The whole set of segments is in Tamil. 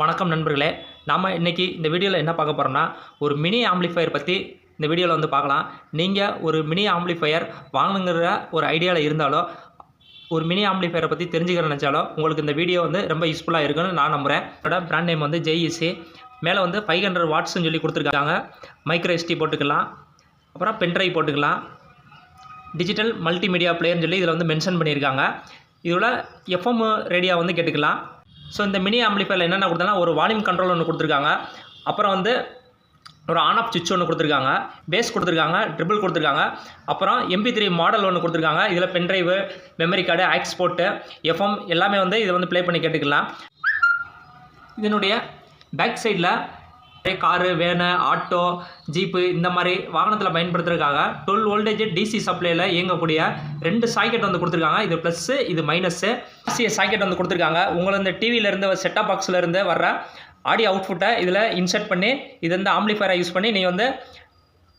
வணக்கம் நண்பர்களே நாம் இன்றைக்கி இந்த வீடியோவில் என்ன பார்க்க போகிறோம்னா ஒரு மினி ஆம்ப்ளிஃபையர் பற்றி இந்த வீடியோவில் வந்து பார்க்கலாம். நீங்கள் ஒரு மினி ஆம்ப்ளிஃபையர் வாங்கணுங்கிற ஒரு ஐடியாவில் இருந்தாலோ ஒரு மினி ஆம்ப்ளிஃபையரை பற்றி தெரிஞ்சுக்கிற நினச்சாலோ உங்களுக்கு இந்த வீடியோ வந்து ரொம்ப யூஸ்ஃபுல்லாக இருக்குன்னு நான் நம்புகிறேன் என்னோட ப்ராண்ட் நேம் வந்து ஜெய்இசி மேலே வந்து ஃபைவ் ஹண்ட்ரட் வாட்ஸ்னு சொல்லி கொடுத்துருக்காங்க. மைக்ரோ எஸ்டி போட்டுக்கலாம். அப்புறம் பென்ட்ரைவ் போட்டுக்கலாம். டிஜிட்டல் மல்டிமீடியா பிளேயர்னு சொல்லி இதில் வந்து மென்ஷன் பண்ணியிருக்காங்க. இதில் எஃப்எம் ரேடியோ வந்து கேட்டுக்கலாம். ஸோ இந்த மினி ஆம்ப்ளிஃபையரில் என்னென்ன கொடுத்தனா ஒரு வால்யூம் கண்ட்ரோல் ஒன்று கொடுத்துருக்காங்க. அப்புறம் வந்து ஒரு ஆன் ஆஃப் சுவிட்ச் ஒன்று கொடுத்துருக்காங்க. பேஸ் கொடுத்துருக்காங்க ட்ரிபிள் கொடுத்துருக்காங்க. அப்புறம் எம்பி த்ரீ மாடல் ஒன்று கொடுத்துருக்காங்க. இதில் pen drive memory card export FM எல்லாமே வந்து இதை வந்து ப்ளே பண்ணி கேட்டுக்கலாம். இதனுடைய பேக் சைடில் காரு வேனு ஆட்டோ ஜீப்பு இந்த மாதிரி வாகனத்தில் பயன்படுத்துறதுக்காக டுவெல் வோல்டேஜ் டிசி சப்ளையில் இயங்கக்கூடிய ரெண்டு சாக்கெட் வந்து கொடுத்துருக்காங்க. இது ப்ளஸ்ஸு இது மைனஸ்ஸு டிசி சாக்கெட் வந்து கொடுத்துருக்காங்க. உங்களை இந்த டிவியிலேருந்து செட்டாப் பாக்ஸ்லேருந்து வர்ற ஆடியோ அவுட்புட்டை இதில் இன்சர்ட் பண்ணி இது வந்து ஆம்ப்ளிஃபயரை யூஸ் பண்ணி நீங்கள் வந்து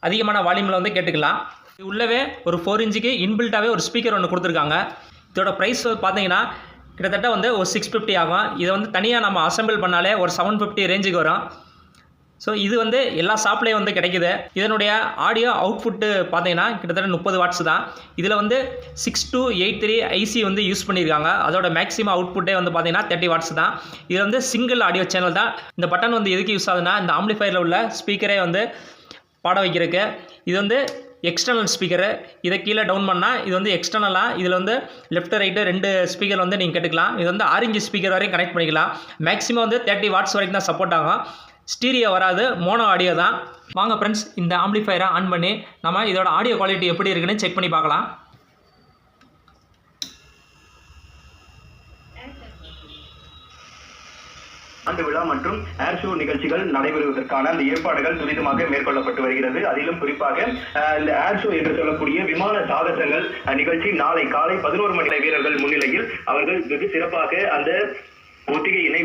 அதிகமான வால்யூமில் வந்து கேட்டுக்கலாம். இது உள்ளவே ஒரு ஃபோர் இன்ச்சுக்கு இன்பில்ட்டாகவே ஒரு ஸ்பீக்கர் ஒன்று கொடுத்துருக்காங்க. இதோட ப்ரைஸ் பார்த்தீங்கன்னா கிட்டத்தட்ட வந்து ஒரு சிக்ஸ் ஃபிஃப்டி ஆகும். இதை வந்து தனியாக நம்ம அசெம்பிள் பண்ணாலே ஒரு செவன் ஃபிஃப்டி ரேஞ்சுக்கு வரும். ஸோ இது வந்து எல்லா ஷாப்லேயும் வந்து கிடைக்குது. இதனுடைய ஆடியோ அவுட்புட்டு பார்த்தீங்கன்னா கிட்டத்தட்ட முப்பது வாட்ஸ் தான். இதில் வந்து six two eight three IC வந்து யூஸ் பண்ணியிருக்காங்க. அதோட மேக்ஸிமம் அவுட்புட்டே வந்து பார்த்தீங்கன்னா தேர்ட்டி வாட்ஸ் தான். இது வந்து சிங்கிள் ஆடியோ சேனல் தான். இந்த பட்டன் வந்து எதுக்கு யூஸ் ஆகுதுன்னா இந்த ஆம்ப்ளிஃபயரில் உள்ள ஸ்பீக்கரே வந்து பாட வைக்கிறதுக்கு. இது வந்து எக்ஸ்டர்னல் ஸ்பீக்கரு இதை கீழே டவுன் பண்ணால் இது வந்து எக்ஸ்டர்னலாக இதில் வந்து லெஃப்ட் ரைட்டு ரெண்டு ஸ்பீக்கர் வந்து நீங்கள் கேட்டுக்கலாம். இது வந்து ஆரஞ்சு ஸ்பீக்கர் வரையும் கனெக்ட் பண்ணிக்கலாம். மேக்ஸிமம் வந்து தேர்ட்டி வாட்ஸ் வரைக்கும் தான் சப்போர்ட் ஆகும். ஸ்டீரியோ வராது மோனோ ஆடியோ தான். வாங்க ஃப்ரெண்ட்ஸ் இந்த ஆம்ப்ளிஃபயரை ஆன் பண்ணி நம்ம இதோட ஆடியோ குவாலிட்டி எப்படி இருக்குன்னு செக் பண்ணி பார்க்கலாம். ஆண்டு விழா மற்றும் ஏர் ஷோ நிகழ்ச்சிகள் நடைபெறுவதற்கான அந்த ஏற்பாடுகள் துரிதமாக மேற்கொள்ளப்பட்டு வருகிறது. அதிலும் குறிப்பாக இந்த ஏர் ஷோ என்று சொல்லக்கூடிய விமான சாகசங்கள் நிகழ்ச்சி நாளை காலை பதினோரு மணி வீரர்கள் முன்னிலையில் அவர்கள் வெகு சிறப்பாக அந்த ஒத்திகையினை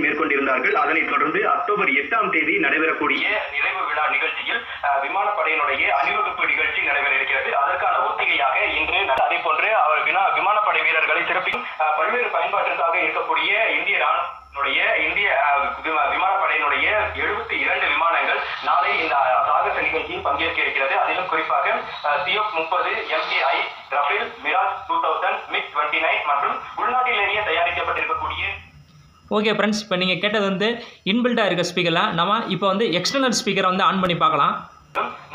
மேற்கொண்டிருந்தார்கள் அதனைத் தொடர்ந்து அக்டோபர் எட்டாம் தேதி நடைபெறக்கூடிய நிறைவு விழா நிகழ்ச்சியில் விமானப்படையினுடைய அணிவகுப்பு நிகழ்ச்சி நடைபெற இருக்கிறது. அதற்கான ஒத்திகையாக இன்று அதே போன்று அவர் விமானப்படை வீரர்களை சிறப்பிக்கும் பல்வேறு பயன்பாட்டிற்காக இருக்கக்கூடிய இந்திய ராணுவனுடைய இந்திய விமா- விமானப்படையினுடைய எழுபத்தி இரண்டு விமானங்கள் நாளை இந்த சாகச நிகழ்ச்சியில் பங்கேற்க இருக்கிறது. அதிலும் குறிப்பாக சிஎஃப் முப்பது MDI Rafale Mirage two thousand MiG twenty nine மற்றும் உள்நாட்டிலேயே தயாரிக்கப்பட்டிருக்கக்கூடிய ஓகே ஃப்ரெண்ட்ஸ் இப்போ நீங்கள் கேட்டது வந்து இன்பில்ட்டாக இருக்க ஸ்பீக்கரில் நம்ம இப்போ வந்து எக்ஸ்டர்னல் ஸ்பீக்கரை வந்து ஆன் பண்ணி பார்க்கலாம்.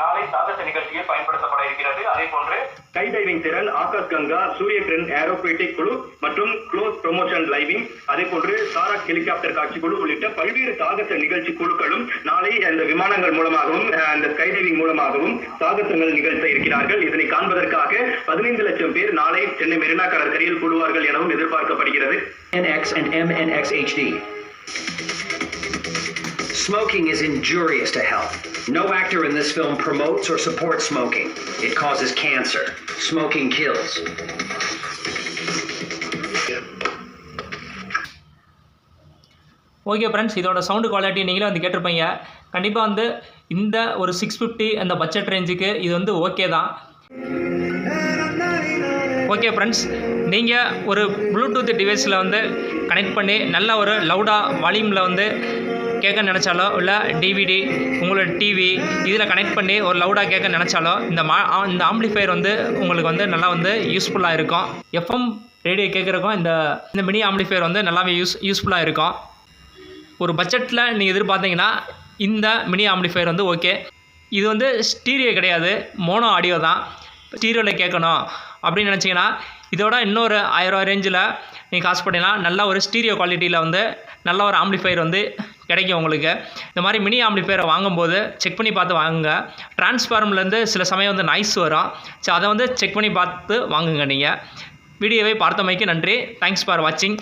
நாளை சாகச நிகழ்ச்சியில் பயன்படுத்தப்பட இருக்கிறது அதே போன்று ஸ்கை டைவிங் திறன் ஆகாஷ் கங்கா சூரிய கிரண் ஏரோபேட்டிக் குழு மற்றும் க்ளோஸ் ப்ரொமோஷன் லைவிங் அதே போன்று சாராக் ஹெலிகாப்டர் காட்சி குழு உள்ளிட்ட பல்வேறு சாகச நிகழ்ச்சி குழுக்களும் நாளை அந்த விமானங்கள் மூலமாகவும் அந்த ஸ்கை டைவிங் மூலமாகவும் சாகசங்கள் நிகழ்த்த இருக்கிறார்கள் இதனை காண்பதற்காக பதினைந்து லட்சம் பேர் நாளை சென்னை மெரினா கடற்கரையில் கூடுவார்கள் எனவும் எதிர்பார்க்கப்படுகிறது NX and MNX HD. Smoking is injurious to health. No actor in this film promotes or supports smoking. It causes cancer. Smoking kills. Okay friends இதோட சவுண்டு குவாலிட்டி நீங்களே வந்து கேட்டிருப்பீங்க கண்டிப்பாக வந்து இந்த ஒரு சிக்ஸ் ஃபிஃப்டி அந்த பட்ஜெட் ரேஞ்சுக்கு இது வந்து ஓகே தான் ஓகே ஃப்ரெண்ட்ஸ் நீங்கள் ஒரு ப்ளூடூத் டிவைஸில் வந்து கனெக்ட் பண்ணி நல்ல ஒரு லவுடாக வால்யூமில் வந்து கேட்க நினச்சாலோ இல்லை டிவிடி உங்களோட டிவி இதில் கனெக்ட் பண்ணி ஒரு லவுடாக கேட்க நினச்சாலோ இந்த மா இந்த ஆம்ப்ளிஃபையர் வந்து உங்களுக்கு வந்து நல்லா வந்து யூஸ்ஃபுல்லாக இருக்கும். எஃப்எம் ரேடியோ கேட்குறக்கும் இந்த இந்த மினி ஆம்ப்ளிஃபையர் வந்து நல்லாவே யூஸ் யூஸ்ஃபுல்லாக இருக்கும். ஒரு பட்ஜெட்டில் நீங்கள் எதிர்பார்த்தீங்கன்னா இந்த மினி ஆம்ப்ளிஃபையர் வந்து ஓகே இது வந்து ஸ்டீரியோ கிடையாது மோனோ ஆடியோ தான். ஸ்டீரியோவில் கேட்கணும். அப்படின்னு நினச்சிங்கன்னா இதோட இன்னொரு ஆயிரரூவா ரேஞ்சில் நீங்கள் காசு பண்ணிங்கன்னா நல்ல ஒரு ஸ்டீரியோ குவாலிட்டியில் வந்து நல்ல ஒரு ஆம்ப்ளிஃபையர் வந்து கிடைக்கும் உங்களுக்கு. இந்த மாதிரி மினி ஆம்ப்ளிஃபையரை வாங்கும்போது செக் பண்ணி பார்த்து வாங்குங்க. டிரான்ஸ்ஃபார்ம்லேருந்து சில சமயம் வந்து நாய்ஸ் வரும். ஸோ அதை வந்து செக் பண்ணி பார்த்து வாங்குங்க நீங்கள் வீடியோவை பார்த்தமைக்கு நன்றி. தேங்க்ஸ் ஃபார் வாட்சிங்